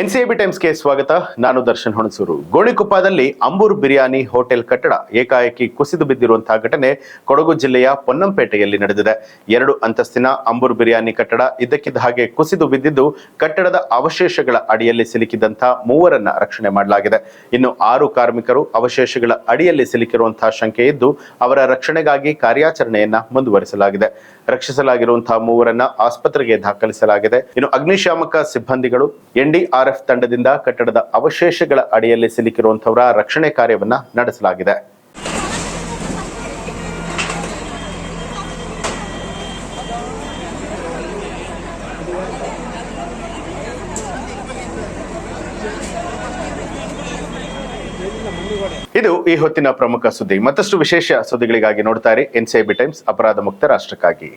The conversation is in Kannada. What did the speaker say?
ಎನ್ಸಿಎಬಿ ಟೈಮ್ಸ್ಗೆ ಸ್ವಾಗತ. ನಾನು ದರ್ಶನ್ ಹೊಣಸೂರು. ಗೋಣಿಕೊಪ್ಪದಲ್ಲಿ ಅಂಬೂರ್ ಬಿರಿಯಾನಿ ಹೋಟೆಲ್ ಕಟ್ಟಡ ಏಕಾಏಕಿ ಕುಸಿದು ಬಿದ್ದಿರುವಂತಹ ಘಟನೆ ಕೊಡಗು ಜಿಲ್ಲೆಯ ಪೊನ್ನಂಪೇಟೆಯಲ್ಲಿ ನಡೆದಿದೆ. ಎರಡು ಅಂತಸ್ತಿನ ಅಂಬೂರ್ ಬಿರಿಯಾನಿ ಕಟ್ಟಡ ಇದ್ದಕ್ಕಿದ್ದ ಹಾಗೆ ಕುಸಿದು ಬಿದ್ದಿದ್ದು ಕಟ್ಟಡದ ಅವಶೇಷಗಳ ಅಡಿಯಲ್ಲಿ ಸಿಲುಕಿದಂತಹ ಮೂವರನ್ನ ರಕ್ಷಣೆ ಮಾಡಲಾಗಿದೆ. ಇನ್ನು ಆರು ಕಾರ್ಮಿಕರು ಅವಶೇಷಗಳ ಅಡಿಯಲ್ಲಿ ಸಿಲುಕಿರುವಂತಹ ಶಂಕೆ ಇದ್ದು ಅವರ ರಕ್ಷಣೆಗಾಗಿ ಕಾರ್ಯಾಚರಣೆಯನ್ನ ಮುಂದುವರಿಸಲಾಗಿದೆ. ರಕ್ಷಿಸಲಾಗಿರುವಂತಹ ಮೂವರನ್ನ ಆಸ್ಪತ್ರೆಗೆ ದಾಖಲಿಸಲಾಗಿದೆ. ಇನ್ನು ಅಗ್ನಿಶಾಮಕ ಸಿಬ್ಬಂದಿಗಳು ಎನ್ಡಿಆರ್ಎಫ್ ತಂಡದಿಂದ ಕಟ್ಟಡದ ಅವಶೇಷಗಳ ಅಡಿಯಲ್ಲಿ ಸಿಲುಕಿರುವಂತವರ ರಕ್ಷಣೆ ಕಾರ್ಯವನ್ನ ನಡೆಸಲಾಗಿದೆ. ಇದು ಈ ಹೊತ್ತಿನ ಪ್ರಮುಖ ಸುದ್ದಿ. ಮತ್ತಷ್ಟು ವಿಶೇಷ ಸುದ್ದಿಗಳಿಗಾಗಿ ನೋಡ್ತಾ ಇರಿ. ಎನ್ಸಿಐಬಿ ಟೈಮ್ಸ್ ಅಪರಾಧ ಮುಕ್ತ ರಾಷ್ಟ್ರಕ್ಕಾಗಿ.